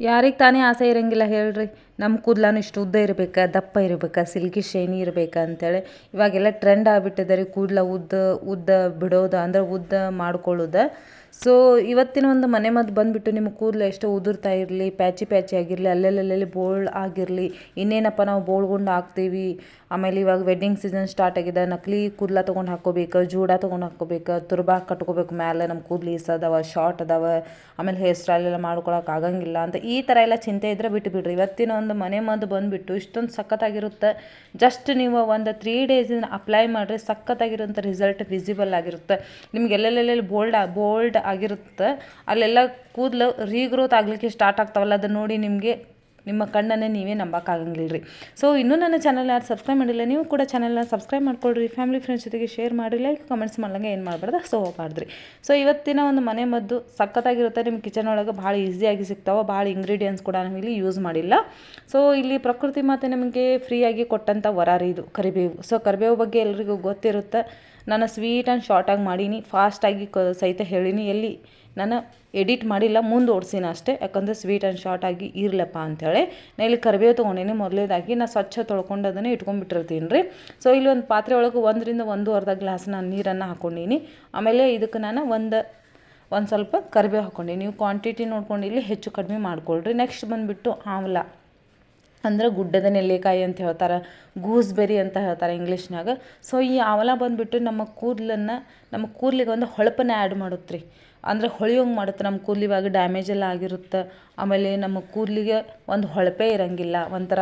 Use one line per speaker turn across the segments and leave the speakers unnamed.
ಯಾರಿಗೆ ತಾನೇ ಆಸೆ ಇರಂಗಿಲ್ಲ ಹೇಳ್ರಿ. ನಮ್ಮ ಕೂದ್ಲಾನು ಇಷ್ಟು ಉದ್ದ ಇರಬೇಕು, ದಪ್ಪ ಇರಬೇಕು, ಸಿಲ್ಕಿ ಶೈನಿ ಇರಬೇಕು ಅಂತೇಳಿ. ಇವಾಗೆಲ್ಲ ಟ್ರೆಂಡ್ ಆಗ್ಬಿಟ್ಟಿದೆ ರೀ, ಕೂದಲ ಉದ್ದ ಉದ್ದ ಬಿಡೋದು, ಅಂದ್ರೆ ಉದ್ದ ಮಾಡ್ಕೊಳ್ಳೋದು. ಸೊ ಇವತ್ತಿನ ಒಂದು ಮನೆ ಮದ್ದು ಬಂದುಬಿಟ್ಟು ನಿಮ್ಮ ಕೂದಲು ಎಷ್ಟು ಉದುರ್ತಾ ಇರಲಿ, ಪ್ಯಾಚಿ ಪ್ಯಾಚಿ ಆಗಿರಲಿ ಅಲ್ಲೆಲ್ಲಲ್ಲಿ ಬೋಳ್ ಆಗಿರಲಿ, ಇನ್ನೇನಪ್ಪ ನಾವು ಬೋಳ್ಗೊಂಡು ಹಾಕ್ತೀವಿ. ಆಮೇಲೆ ಇವಾಗ ವೆಡ್ಡಿಂಗ್ ಸೀಸನ್ ಸ್ಟಾರ್ಟ್ ಆಗಿದೆ, ನಕಲಿ ಕೂದಲ ತೊಗೊಂಡು ಹಾಕ್ಕೋಬೇಕು, ಜೂಡ ತೊಗೊಂಡು ಹಾಕ್ಕೋಬೇಕು, ತುರ್ಬಾ ಕಟ್ಕೋಬೇಕು ಮ್ಯಾಲೆ ನಮ್ಮ ಕೂದಲು ಈಸದವ ಶಾರ್ಟ್ ಅದಾವ ಆಮೇಲೆ ಹೇರ್ ಸ್ಟೈಲ್ ಎಲ್ಲ ಮಾಡ್ಕೊಳಕ್ಕೆ ಆಗಂಗಿಲ್ಲ ಅಂತ ಈ ಥರ ಎಲ್ಲ ಚಿಂತೆ ಇದ್ದರೆ ಬಿಟ್ಟು ಬಿಡ್ರಿ. ಇವತ್ತಿನ ಒಂದು ಮನೆ ಮದ್ದು ಬಂದುಬಿಟ್ಟು ಇಷ್ಟೊಂದು ಸಖತ್ತಾಗಿರುತ್ತೆ. ಜಸ್ಟ್ ನೀವು ಒಂದು ತ್ರೀ ಡೇಸಿಂದ ಅಪ್ಲೈ ಮಾಡಿರಿ ಸಖತ್ತಾಗಿರೋಂಥ ರಿಸಲ್ಟ್ ವಿಸಿಬಲ್ ಆಗಿರುತ್ತೆ. ನಿಮ್ಗೆ ಎಲ್ಲೆಲ್ಲೆಲ್ಲಿ ಬೋಲ್ಡ್ ಬೋಲ್ಡ್ ಆಗಿರುತ್ತೆ. ಅಲ್ಲೆಲ್ಲ ಕೂದಲು ರೀಗ್ರೋತ್ ಆಗಲಿಕ್ಕೆ ಸ್ಟಾರ್ಟ್ ಆಗ್ತಾವಲ್ಲ, ಅದನ್ನು ನೋಡಿ ನಿಮಗೆ, ನಿಮ್ಮ ಕಣ್ಣನ್ನೇ ನೀವೇ ನಂಬೋಕ್ಕಾಗಂಗಿಲ್ಲ ರೀ ಸೊ ಇನ್ನೂ ನನ್ನ ಚಾನಲ್ ಯಾರು ಸಬ್ಸ್ಕ್ರೈಬ್ ಮಾಡಿಲ್ಲ, ನೀವು ಕೂಡ ಚಾನಲ್ನ ಸಬ್ಸ್ಕ್ರೈಬ್ ಮಾಡ್ಕೊಳ್ರಿ. ಫ್ಯಾಮಿಲಿ ಫ್ರೆಂಡ್ಸ್ ಜೊತೆಗೆ ಶೇರ್ ಮಾಡಿ ಲೈಕ್ ಕಮೆಂಟ್ಸ್ ಮಾಡಲಂಗೆ ಏನು ಮಾಡಬಾರ್ದು? ಸೊ ಹೋಗ್ಬಾರ್ದ್ರಿ ಸೊ ಇವತ್ತಿನ ಒಂದು ಮನೆ ಮದ್ದು ಸಖತ್ತಾಗಿರುತ್ತೆ. ನಿಮ್ಮ ಕಿಚನ್ ಒಳಗೆ ಭಾಳ ಈಸಿಯಾಗಿ ಸಿಗ್ತಾವೆ, ಭಾಳ ಇಂಗ್ರೀಡಿಯೆಂಟ್ಸ್ ಕೂಡ ನಾವು ಇಲ್ಲಿ ಯೂಸ್ ಮಾಡಿಲ್ಲ. ಸೊ ಇಲ್ಲಿ ಪ್ರಕೃತಿ ಮಾತೆ ನಮಗೆ ಫ್ರೀಯಾಗಿ ಕೊಟ್ಟಂಥ ವರಾರಿ ಇದು, ಕರಿಬೇವು. ಸೊ ಕರಿಬೇವು ಬಗ್ಗೆ ಎಲ್ರಿಗೂ ಗೊತ್ತಿರುತ್ತೆ. ನಾನು ಸ್ವೀಟ್ ಆ್ಯಂಡ್ ಶಾರ್ಟಾಗಿ ಮಾಡೀನಿ ಫಾಸ್ಟಾಗಿ ಕ, ಸಹಿತ ಹೇಳೀನಿ. ಎಲ್ಲಿ ನಾನು ಎಡಿಟ್ ಮಾಡಿಲ್ಲ, ಮುಂದೆ ಓಡಿಸಿನ ಅಷ್ಟೇ. ಯಾಕಂದರೆ ಸ್ವೀಟ್ ಆ್ಯಂಡ್ ಶಾರ್ಟಾಗಿ ಇರಲಪ್ಪ ಅಂಥೇಳಿ ನಾ ಇಲ್ಲಿ ಕರಿಬೇವು ತೊಗೊಂಡೇನಿ. ಮೊದಲೇದಾಗಿ ನಾ ಸ್ವಚ್ಛ ತೊಳ್ಕೊಂಡು ಅದನ್ನು ಇಟ್ಕೊಂಡ್ಬಿಟ್ಟಿರ್ತೀನಿ ರೀ ಸೊ ಇಲ್ಲಿ ಒಂದು ಪಾತ್ರೆ ಒಳಗೆ ಒಂದರಿಂದ ಒಂದು ಅರ್ಧ ಗ್ಲಾಸ್ ನಾನು ನೀರನ್ನು ಹಾಕ್ಕೊಂಡೀನಿ ಆಮೇಲೆ ಇದಕ್ಕೆ ನಾನು ಒಂದು ಒಂದು ಸ್ವಲ್ಪ ಕರಿಬೇವು ಹಾಕ್ಕೊಂಡೀನಿ ನೀವು ಕ್ವಾಂಟಿಟಿ ನೋಡ್ಕೊಂಡು ಇಲ್ಲಿ ಹೆಚ್ಚು ಕಡಿಮೆ ಮಾಡ್ಕೊಳ್ರಿ. ನೆಕ್ಸ್ಟ್ ಬಂದುಬಿಟ್ಟು ಆಮ್ಲ. ಅಂದ್ರೆ ಗುಡ್ಡದ ನೆಲ್ಲಿಕಾಯಿ ಅಂತ ಹೇಳ್ತಾರೆ, ಗೂಸ್ಬೆರಿ ಅಂತ ಹೇಳ್ತಾರೆ ಇಂಗ್ಲೀಷ್ನಾಗ ಸೊ ಈ ಅವಲ ಬಂದುಬಿಟ್ಟು ನಮ್ಮ ಕೂದಲನ್ನು, ನಮ್ಮ ಕೂದಲಿಗೆ ಒಂದು ಹೊಳಪನ್ನು ಆ್ಯಡ್ ಮಾಡುತ್ತೆ ರೀ ಅಂದರೆ ಹೊಳೆಯೋಂಗೆ ಮಾಡುತ್ತೆ, ನಮ್ಮ ಕೂದಲು ಇವಾಗ ಡ್ಯಾಮೇಜ್ ಎಲ್ಲ ಆಗಿರುತ್ತೆ. ಆಮೇಲೆ ನಮ್ಮ ಕೂದಲಿಗೆ ಒಂದು ಹೊಳಪೇ ಇರೋಂಗಿಲ್ಲ, ಒಂಥರ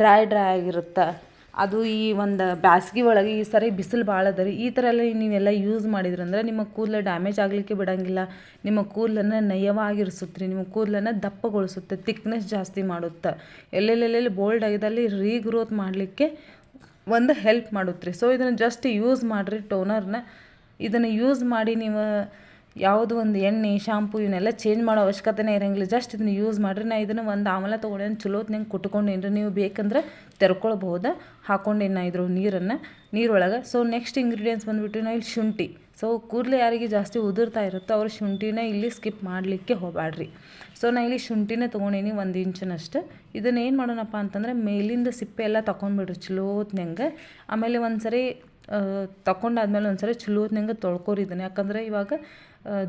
ಡ್ರೈ ಡ್ರೈ ಆಗಿರುತ್ತೆ. ಅದು ಈ ಒಂದು ಬ್ಯಾಸ್ಗೆ ಒಳಗೆ ಈ ಸರಿ ಬಿಸಿಲು ಭಾಳ ಅದ ರೀ. ಈ ಥರ ಎಲ್ಲ ನೀವೆಲ್ಲ ಯೂಸ್ ಮಾಡಿದ್ರಂದ್ರೆ ನಿಮ್ಮ ಕೂದಲು ಡ್ಯಾಮೇಜ್ ಆಗಲಿಕ್ಕೆ ಬಿಡೋಂಗಿಲ್ಲ. ನಿಮ್ಮ ಕೂದಲನ್ನು ನಯವಾಗಿರಿಸುತ್ತೆ ರೀ. ನಿಮ್ಮ ಕೂದಲನ್ನು ದಪ್ಪಗೊಳಿಸುತ್ತೆ ತಿಕ್ನೆಸ್ ಜಾಸ್ತಿ ಮಾಡುತ್ತೆ. ಎಲ್ಲೆಲ್ಲೆಲ್ಲೆಲ್ಲಿ ಬೋಲ್ಡ್ ಆಗಿದಲ್ಲಿ ರೀಗ್ರೋತ್ ಮಾಡಲಿಕ್ಕೆ ಒಂದು ಹೆಲ್ಪ್ ಮಾಡುತ್ತೆ ರೀ. ಸೊ ಇದನ್ನು ಜಸ್ಟ್ ಯೂಸ್ ಮಾಡಿರಿ ಟೋನರ್ನ ಇದನ್ನು ಯೂಸ್ ಮಾಡಿ ನೀವು ಯಾವುದು ಒಂದು ಎಣ್ಣೆ ಶಾಂಪು ಇವನ್ನೆಲ್ಲ ಚೇಂಜ್ ಮಾಡೋ ಅವಶ್ಯಕತೆನೇ ಇರೋಂಗಿಲ್ಲ. ಜಸ್ಟ್ ಇದನ್ನ ಯೂಸ್ ಮಾಡಿರಿ, ನಾ ಇದನ್ನು ಒಂದು ಆಮಲ ತೊಗೊಂಡೇನು ಚಲೋತ್ನಂಗೆ ಕುಟ್ಕೊಂಡೇನಿ ರೀ ನೀವು ಬೇಕಂದ್ರೆ ತೆರ್ಕೊಳ್ಬಹುದು. ಹಾಕ್ಕೊಂಡೇನಿ ನಾ ಇದ್ರ ನೀರನ್ನು, ನೀರೊಳಗೆ. ಸೊ ನೆಕ್ಸ್ಟ್ ಇಂಗ್ರೀಡಿಯೆಂಟ್ಸ್ ಬಂದುಬಿಟ್ಟು ನಾವು ಇಲ್ಲಿ ಶುಂಠಿ. ಸೊ ಕೂದಲು ಯಾರಿಗೆ ಜಾಸ್ತಿ ಉದುರ್ತಾ ಇರುತ್ತೋ ಅವ್ರ ಶುಂಠಿನ ಇಲ್ಲಿ ಸ್ಕಿಪ್ ಮಾಡಲಿಕ್ಕೆ ಹೋಗಬೇಡ್ರಿ ಸೊ ನಾ ಇಲ್ಲಿ ಶುಂಠಿನೇ ತೊಗೊಂಡೀನಿ ಒಂದು ಇಂಚಿನಷ್ಟು. ಇದನ್ನು ಏನು ಮಾಡೋಣಪ್ಪ ಅಂತಂದರೆ ಮೇಲಿಂದ ಸಿಪ್ಪೆ ಎಲ್ಲ ತಗೊಂಡ್ಬಿಡ್ರಿ ಚಲೋತ್ನಂಗೆ ಆಮೇಲೆ ಒಂದು ಸರಿ ತಗೊಂಡಾದ್ಮೇಲೆ ಒಂದು ಸರಿ ಚಲೋತ್ನಂಗೆ ತೊಳ್ಕೊರಿ ಇದನ್ನು. ಯಾಕಂದರೆ ಇವಾಗ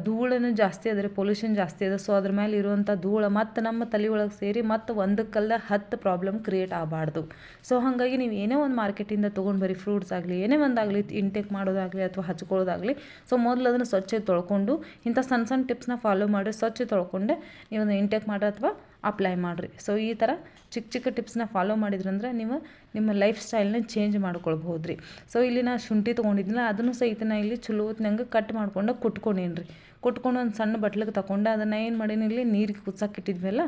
ಧೂಳನ್ನು ಜಾಸ್ತಿ ಅದ ಪೊಲ್ಯೂಷನ್ ಜಾಸ್ತಿ ಅದ ಸೊ ಅದ್ರ ಮೇಲೆ ಇರುವಂಥ ಧೂಳ ಮತ್ತು ನಮ್ಮ ತಲೆ ಒಳಗೆ ಸೇರಿ ಮತ್ತು ಒಂದಕ್ಕಲ್ಲ ಹತ್ತು ಪ್ರಾಬ್ಲಮ್ ಕ್ರಿಯೇಟ್ ಆಗಬಾರ್ದು. ಸೊ ಹಾಗಾಗಿ ನೀವು ಏನೇ ಒಂದು ಮಾರ್ಕೆಟಿಂದ ತೊಗೊಂಡು ಬರೀ ಫ್ರೂಟ್ಸ್ ಆಗಲಿ, ಏನೇ ಒಂದಾಗಲಿ ಇಂಟೇಕ್ ಮಾಡೋದಾಗಲಿ ಅಥವಾ ಹಚ್ಕೊಳ್ಳೋದಾಗಲಿ ಸೊ ಮೊದಲು ಅದನ್ನು ಸ್ವಚ್ಛ ತೊಳ್ಕೊಂಡು ಇಂಥ ಸಣ್ಣ ಸಣ್ಣ ಟಿಪ್ಸ್ನ ಫಾಲೋ ಮಾಡಿ ಸ್ವಚ್ಛ ತೊಳ್ಕೊಂಡೆ ನೀವು ಇಂಟೇಕ್ ಮಾಡಿ ಅಥವಾ ಅಪ್ಲೈ ಮಾಡಿರಿ. ಸೊ ಈ ಥರ ಚಿಕ್ಕ ಚಿಕ್ಕ ಟಿಪ್ಸ್ನ ಫಾಲೋ ಮಾಡಿದ್ರಂದ್ರೆ ನೀವು ನಿಮ್ಮ ಲೈಫ್ ಸ್ಟೈಲ್ನ ಚೇಂಜ್ ಮಾಡ್ಕೊಳ್ಬೋದು ರೀ ಸೊ ಇಲ್ಲಿ ನಾ ಶುಂಠಿ ತೊಗೊಂಡಿದ್ನಲ್ಲ, ಅದನ್ನು ಸಹಿತ ನಾ ಇಲ್ಲಿ ಚಲೋ ಹೊತ್ನಂಗೆ ಕಟ್ ಮಾಡ್ಕೊಂಡು ಕುಟ್ಕೊಂಡೇನಿ ರೀ ಕುಟ್ಕೊಂಡು ಒಂದು ಸಣ್ಣ ಬಟ್ಲಿಗೆ ತಗೊಂಡು ಅದನ್ನು ಏನು ಮಾಡೀನಿ ಇಲ್ಲಿ ನೀರಿಗೆ ಕುದ್ಸಕ್ಕೆ ಇಟ್ಟಿದ್ವಲ್ಲ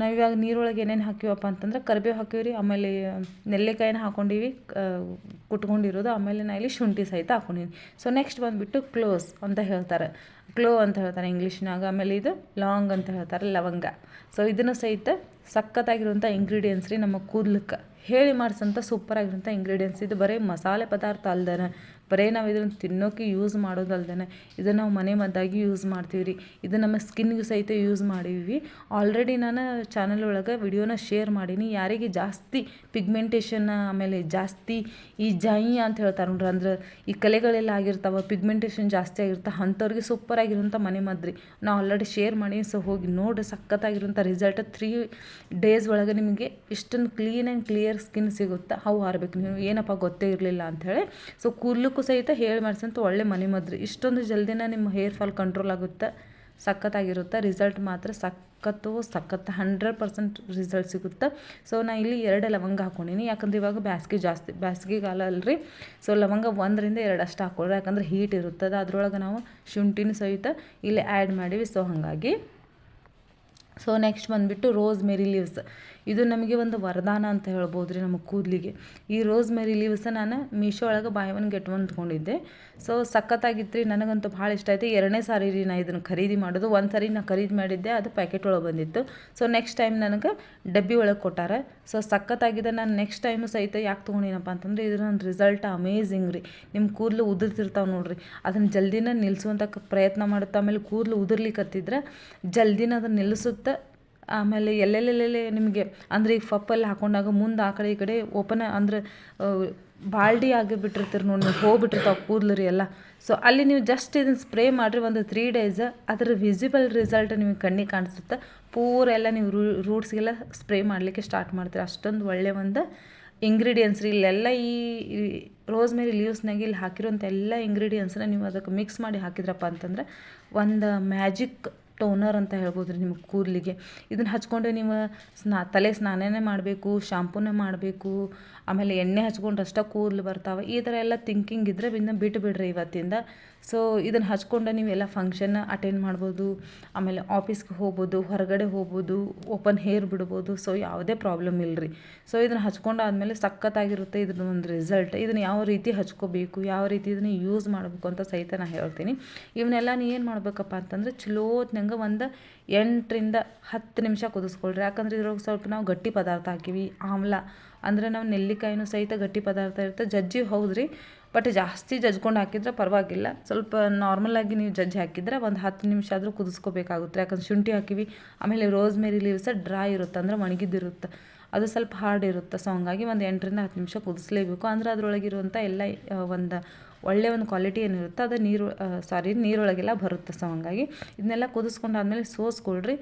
ನಾವು ಇವಾಗ ನೀರೊಳಗೆ ಏನೇನು ಹಾಕಿವಪ್ಪ ಅಂತಂದ್ರೆ ಕರಿಬೇವು ಹಾಕಿವಿ ರೀ ಆಮೇಲೆ ನೆಲ್ಲಿಕಾಯಿನ ಹಾಕ್ಕೊಂಡೀವಿ ಕುಟ್ಕೊಂಡಿರೋದು, ಆಮೇಲೆ ನಾ ಇಲ್ಲಿ ಶುಂಠಿ ಸಹಿತ ಹಾಕ್ಕೊಂಡೀನಿ ಸೊ ನೆಕ್ಸ್ಟ್ ಬಂದುಬಿಟ್ಟು ಕ್ಲೋಸ್ ಅಂತ ಹೇಳ್ತಾರೆ. ಕ್ಲೋ ಅಂತ ಹೇಳ್ತಾರೆ ಇಂಗ್ಲೀಷ್ನಾಗ ಆಮೇಲೆ ಇದು ಲಾಂಗ್ ಅಂತ ಹೇಳ್ತಾರೆ ಲವಂಗ. ಸೊ ಇದನ್ನು ಸಹಿತ ಸಖತ್ತಾಗಿರುವಂಥ ಇಂಗ್ರೀಡಿಯೆಂಟ್ಸ್ ರೀ ನಮ್ಮ ಕೂದಲಕ್ಕೆ. ಹೇಳಿ ಮಾಡಿಸೋಂಥ ಸೂಪರಾಗಿರುವಂಥ ಇಂಗ್ರೀಡಿಯೆಂಟ್ಸ್ ಇದು ಬರೀ ಮಸಾಲೆ ಪದಾರ್ಥ ಅಲ್ದೇ ಬರೀ ನಾವು ಇದನ್ನು ತಿನ್ನೋಕೆ ಯೂಸ್ ಮಾಡೋದಲ್ದೇ ಇದನ್ನು ನಾವು ಮನೆ ಮದ್ದಾಗಿ ಯೂಸ್ ಮಾಡ್ತೀವಿ ರೀ ಇದು ನಮ್ಮ ಸ್ಕಿನ್ಗೆ ಸಹಿತ ಯೂಸ್ ಮಾಡೀವಿ ಆಲ್ರೆಡಿ ನಾನು ಚಾನಲ್ ಒಳಗೆ ವಿಡಿಯೋನ ಶೇರ್ ಮಾಡೀನಿ. ಯಾರಿಗೆ ಜಾಸ್ತಿ ಪಿಗ್ಮೆಂಟೇಷನ್ ಆಮೇಲೆ ಜಾಸ್ತಿ ಈ ಜಾಯಿ ಅಂತ ಹೇಳ್ತಾರೆ ನೋಡ್ರಿ. ಅಂದ್ರೆ ಈ ಕಲೆಗಳೆಲ್ಲ ಆಗಿರ್ತಾವೆ ಪಿಗ್ಮೆಂಟೇಷನ್ ಜಾಸ್ತಿ ಆಗಿರ್ತಾವೆ ಅಂಥವ್ರಿಗೆ ಸೂಪರ್ ಆಗಿರುವಂಥ ಮನೆ ಮದ್ರಿ. ನಾವು ಆಲ್ರೆಡಿ ಶೇರ್ ಮಾಡಿ ಸೊ ಹೋಗಿ ನೋಡಿ ಸಖತ್ತಾಗಿರೋಂಥ ರಿಸಲ್ಟ್ ತ್ರೀ ಡೇಸ್ ಒಳಗೆ ನಿಮಗೆ ಇಷ್ಟೊಂದು ಕ್ಲೀನ್ ಆ್ಯಂಡ್ ಕ್ಲಿಯರ್ ಸ್ಕಿನ್ ಸಿಗುತ್ತೆ? ಹೌ ಹಾರಬೇಕು ನೀವು. ಏನಪ್ಪ ಗೊತ್ತೇ ಇರಲಿಲ್ಲ ಅಂಥೇಳಿ ಸೊ ಕೂದಲಕ್ಕೂ ಸಹಿತ ಹೇಳಿ ಮಾಡಿಸಂತ ಒಳ್ಳೆ ಮನೆ ಮದ್ರಿ. ಇಷ್ಟೊಂದು ಜಲ್ದಿನ ನಿಮ್ಮ ಹೇರ್ ಫಾಲ್ ಕಂಟ್ರೋಲ್ ಆಗುತ್ತೆ? ಸಖತ್ತಾಗಿರುತ್ತೆ? ರಿಸಲ್ಟ್ ಮಾತ್ರ ಸಖತ್ತು ಸಖತ್ತು ಹಂಡ್ರೆಡ್ ಪರ್ಸೆಂಟ್ ರಿಸಲ್ಟ್ ಸಿಗುತ್ತೆ? ಸೊ ನಾನು ಇಲ್ಲಿ ಎರಡು ಲವಂಗ ಹಾಕೊಂಡಿನಿ. ಯಾಕಂದ್ರೆ ಇವಾಗ ಬ್ಯಾಸ್ಗೆ ಜಾಸ್ತಿ ಬ್ಯಾಸ್ಗೆಗಾಲ ಅಲ್ರಿ. ಸೊ ಲವಂಗ ಒಂದರಿಂದ ಎರಡು ಅಷ್ಟು ಹಾಕೊಳ್ರಿ. ಯಾಕಂದ್ರೆ ಹೀಟ್ ಇರುತ್ತದೆ. ಅದ್ರೊಳಗೆ ನಾವು ಶುಂಠಿನ ಸಹಿತ ಇಲ್ಲಿ ಆ್ಯಡ್ ಮಾಡೀವಿ. ಸೊ ಹಾಗಾಗಿ ಸೊ ನೆಕ್ಸ್ಟ್ ಬಂದುಬಿಟ್ಟು ರೋಸ್ ಮೆರಿ ಲೀವ್ಸ್ ಇದು ನಮಗೆ ಒಂದು ವರದಾನ ಅಂತ ಹೇಳ್ಬೋದು ರೀ ನಮ್ಮ ಕೂದಲಿಗೆ. ಈ ರೋಸ್ ಮೆರಿ ಲೀವ್ಸ ನಾನು ಮೀಶೋ ಒಳಗೆ ಬಾಯ್ ಒನ್ ಗೆಟ್ ಒನ್ ತೊಗೊಂಡಿದ್ದೆ. ಸೊ ಸಖತ್ತಾಗಿತ್ತು ರೀ. ನನಗಂತೂ ಭಾಳ ಇಷ್ಟ ಆಯಿತು. ಎರಡನೇ ಸಾರಿ ರೀ ನಾನು ಇದನ್ನು ಖರೀದಿ ಮಾಡೋದು. ಒಂದು ಸಾರಿ ನಾನು ಖರೀದಿ ಮಾಡಿದ್ದೆ, ಅದು ಪ್ಯಾಕೆಟ್ ಒಳಗೆ ಬಂದಿತ್ತು. ಸೊ ನೆಕ್ಸ್ಟ್ ಟೈಮ್ ನನಗೆ ಡಬ್ಬಿ ಒಳಗೆ ಕೊಟ್ಟಾರೆ. ಸೊ ಸಖತ್ತಾಗಿದೆ. ನಾನು ನೆಕ್ಸ್ಟ್ ಟೈಮು ಸಹಿತ ಯಾಕೆ ತೊಗೊಂಡಿನಪ್ಪ ಅಂತಂದರೆ, ಇದ್ರ ನನ್ನ ರಿಸಲ್ಟ್ ಅಮೇಝಿಂಗ್ ರೀ. ನಿಮ್ಮ ಕೂದಲು ಉದುರ್ತಿರ್ತಾವೆ ನೋಡಿರಿ. ಅದನ್ನು ಜಲ್ದಿನ ನಿಲ್ಲಿಸುವಂಥ ಪ್ರಯತ್ನ ಮಾಡುತ್ತೆ, ಆಮೇಲೆ ಕೂದಲು ಉದುರ್ಲಿಕ್ಕತ್ತಿದ್ರೆ ಜಲ್ದಿನ ಅದನ್ನು ನಿಲ್ಲಿಸುತ್ತೆ ಆಮೇಲೆ ಎಲ್ಲೆಲ್ಲೆಲ್ಲೆಲ್ಲಿ ನಿಮಗೆ, ಅಂದರೆ ಈಗ ಫಪ್ಪಲ್ಲಿ ಹಾಕೊಂಡಾಗ ಮುಂದೆ ಆ ಕಡೆ ಈ ಕಡೆ ಓಪನ್ ಅಂದ್ರೆ ಬಾಲ್ಡಿ ಆಗಿಬಿಟ್ಟಿರ್ತೀರಿ ನೋಡಿ ನೀವು, ಹೋಗ್ಬಿಟ್ಟಿರ್ತಾವೆ ಕೂದಲು ರೀ ಎಲ್ಲ. ಸೊ ಅಲ್ಲಿ ನೀವು ಜಸ್ಟ್ ಇದನ್ನು ಸ್ಪ್ರೇ ಮಾಡಿರಿ ಒಂದು ತ್ರೀ ಡೇಸ್ ಅದರ ವಿಸಿಬಲ್ ರಿಸಲ್ಟ್ ನಿಮಗೆ ಕಣ್ಣಿಗೆ ಕಾಣಿಸುತ್ತೆ. ಪೂರ ಎಲ್ಲ ನೀವು ರೂ ರೂಟ್ಸ್ಗೆಲ್ಲ ಸ್ಪ್ರೇ ಮಾಡಲಿಕ್ಕೆ ಸ್ಟಾರ್ಟ್ ಮಾಡ್ತೀರಿ. ಅಷ್ಟೊಂದು ಒಳ್ಳೆಯ ಒಂದು ಇಂಗ್ರೀಡಿಯೆಂಟ್ಸ್ ರೀ. ಇಲ್ಲೆಲ್ಲ ಈ ರೋಸ್ ಮೇರಿ ಲೀವ್ಸ್ನಾಗ ಇಲ್ಲಿ ಹಾಕಿರೋಂಥ ಎಲ್ಲ ಇಂಗ್ರೀಡಿಯೆಂಟ್ಸನ್ನ ನೀವು ಅದಕ್ಕೆ ಮಿಕ್ಸ್ ಮಾಡಿ ಹಾಕಿದ್ರಪ್ಪ ಅಂತಂದ್ರೆ, ಒಂದು ಮ್ಯಾಜಿಕ್ ಟೋನರ್ ಅಂತ ಹೇಳ್ಬೋದು ರೀ ನಿಮ್ಮ ಕೂದಲಿಗೆ ಇದನ್ನು ಹಚ್ಕೊಂಡು ನೀವು ಸ್ನಾ, ತಲೆ ಸ್ನಾನನೇ ಮಾಡಬೇಕು ಶಾಂಪೂನೇ ಮಾಡಬೇಕು, ಆಮೇಲೆ ಎಣ್ಣೆ ಹಚ್ಕೊಂಡು ಕೂದಲು ಬರ್ತಾವೆ. ಈ ಥರ ಎಲ್ಲ ಥಿಂಕಿಂಗ್ ಇದ್ದರೆ ಇದನ್ನ ಬಿಟ್ಟು ಬಿಡ್ರಿ ಇವತ್ತಿಂದ. ಸೊ ಇದನ್ನು ಹಚ್ಕೊಂಡು ನೀವೆಲ್ಲ ಫಂಕ್ಷನ್ ಅಟೆಂಡ್ ಮಾಡ್ಬೋದು, ಆಮೇಲೆ ಆಫೀಸ್ಗೆ ಹೋಗ್ಬೋದು, ಹೊರಗಡೆ ಹೋಗ್ಬೋದು ಓಪನ್ ಹೇರ್ ಬಿಡ್ಬೋದು ಸೊ ಯಾವುದೇ ಪ್ರಾಬ್ಲಮ್ ಇಲ್ಲ ರೀ ಸೊ ಇದನ್ನು ಆದಮೇಲೆ ಸಖತ್ತಾಗಿರುತ್ತೆ ಇದ್ರ ಒಂದು ರಿಸಲ್ಟ್ ಇದನ್ನು ಯಾವ ರೀತಿ ಹಚ್ಕೋಬೇಕು, ಯಾವ ರೀತಿ ಇದನ್ನು ಯೂಸ್ ಮಾಡಬೇಕು ಅಂತ ಸಹಿತ ನಾನು ಹೇಳ್ತೀನಿ. ಇವನ್ನೆಲ್ಲ ನೀ ಏನು ಮಾಡಬೇಕಪ್ಪ ಅಂತಂದ್ರೆ ಚಲೋತ್ನಂಗೆ ಒಂದು ಎಂಟರಿಂದ ಹತ್ತು ನಿಮಿಷ ಕುದಿಸ್ಕೊಳ್ರಿ. ಯಾಕಂದ್ರೆ ಇದ್ರೊಳಗೆ ಸ್ವಲ್ಪ ನಾವು ಗಟ್ಟಿ ಪದಾರ್ಥ ಹಾಕಿವಿ, ಆಮ್ಲ, ಅಂದರೆ ನಾವು ನೆಲ್ಲಿಕಾಯಿನೂ ಸಹಿತ ಗಟ್ಟಿ ಪದಾರ್ಥ ಇರುತ್ತೆ. ಜಜ್ಜಿ ಹೌದ್ರಿ. ಬಟ್ ಜಾಸ್ತಿ ಜಜ್ಕೊಂಡು ಹಾಕಿದ್ರೆ ಪರವಾಗಿಲ್ಲ. ಸ್ವಲ್ಪ ನಾರ್ಮಲಾಗಿ ನೀವು ಜಜ್ಜಿ ಹಾಕಿದ್ರೆ ಒಂದು ಹತ್ತು ನಿಮಿಷ ಆದರೂ ಕುದಿಸ್ಕೋಬೇಕಾಗುತ್ತೆ. ಯಾಕಂದ್ರೆ ಶುಂಠಿ ಹಾಕಿವಿ, ಆಮೇಲೆ ರೋಸ್ ಮೇರಿ ಲೀವ್ಸ ಡ್ರೈ ಇರುತ್ತೆ, ಅಂದರೆ ಒಣಗಿದ್ದಿರುತ್ತೆ ಅದು ಸ್ವಲ್ಪ ಹಾರ್ಡ್ ಇರುತ್ತೆ. ಸೊ ಹಂಗಾಗಿ ಒಂದು ಎಂಟರಿಂದ ಹತ್ತು ನಿಮಿಷ ಕುದಿಸ್ಲೇಬೇಕು. ಅಂದ್ರೆ ಅದರೊಳಗಿರುವಂಥ ಎಲ್ಲ ಒಂದು ಒಳ್ಳೆಯ ಒಂದು ಕ್ವಾಲಿಟಿ ಏನಿರುತ್ತೆ, ಅದು ನೀರು ಸಾರಿ ನೀರೊಳಗೆಲ್ಲ ಬರುತ್ತೆ. ಸೊ ಹಂಗಾಗಿ ಇದನ್ನೆಲ್ಲ ಕುದಿಸ್ಕೊಂಡಾದ್ಮೇಲೆ ಸೋಸ್ಕೊಳ್ರಿ.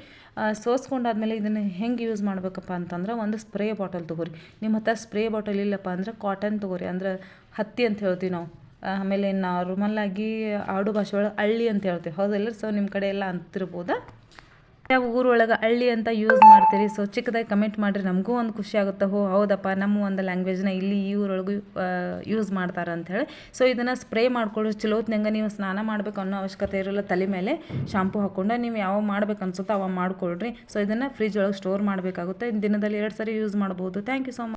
ಸೋಸ್ಕೊಂಡಾದ್ಮೇಲೆ ಇದನ್ನು ಹೆಂಗೆ ಯೂಸ್ ಮಾಡಬೇಕಪ್ಪ ಅಂತಂದ್ರೆ ಒಂದು ಸ್ಪ್ರೇ ಬಾಟಲ್ ತೊಗೊರಿ. ನಿಮ್ಮ ಹತ್ರ ಸ್ಪ್ರೇ ಬಾಟಲ್ ಇಲ್ಲಪ್ಪ ಅಂದ್ರೆ ಕಾಟನ್ ತೊಗೊರಿ. ಅಂದ್ರೆ ಹತ್ತಿ ಅಂತ ಹೇಳ್ತೀವಿ ನಾವು. ಆಮೇಲೆ ನಾರ್ಮಲಾಗಿ ಆಡು ಭಾಷೆ ಒಳಗೆ ಹಳ್ಳಿ ಅಂತ ಹೇಳ್ತೀವಿ. ಹೌದಲ್ಲ ಸೊ ನಿಮ್ಮ ಕಡೆ ಎಲ್ಲ ಅಂತಿರ್ಬೋದಾ? ಯಾವ ಊರೊಳಗೆ ಹಳ್ಳಿ ಅಂತ ಯೂಸ್ ಮಾಡ್ತೀರಿ? ಸೊ ಚಿಕ್ಕದಾಗಿ ಕಮೆಂಟ್ ಮಾಡಿರಿ. ನಮಗೂ ಒಂದು ಖುಷಿ ಆಗುತ್ತೆ. ಹೋ, ಹೌದಪ್ಪ. ನಮ್ಮ ಒಂದು ಲ್ಯಾಂಗ್ವೇಜ್ನ ಇಲ್ಲಿ ಈ ಊರೊಳಗೂ ಯೂಸ್ ಮಾಡ್ತಾರೆ ಅಂಥೇಳಿ ಸೊ ಇದನ್ನು ಸ್ಪ್ರೇ ಮಾಡ್ಕೊಳ್ಳಿ ಚಲೋತ್ನಂಗೆ ನೀವು ಸ್ನಾನ ಮಾಡಬೇಕು ಅನ್ನೋ ಅವಶ್ಯಕತೆ ಇರೋಲ್ಲ ತಲೆ ಮೇಲೆ. ಶಾಂಪು ಹಾಕ್ಕೊಂಡು ನೀವು ಯಾವ ಮಾಡ್ಬೇಕು ಅನ್ಸುತ್ತೋ ಅವಾಗ ಮಾಡ್ಕೊಳ್ರಿ. ಸೊ ಇದನ್ನು ಫ್ರಿಜ್ ಒಳಗೆ ಸ್ಟೋರ್ ಮಾಡಬೇಕಾಗುತ್ತೆ. ದಿನದಲ್ಲಿ ಎರಡು ಸರಿ ಯೂಸ್ ಮಾಡ್ಬೋದು. Thank you so much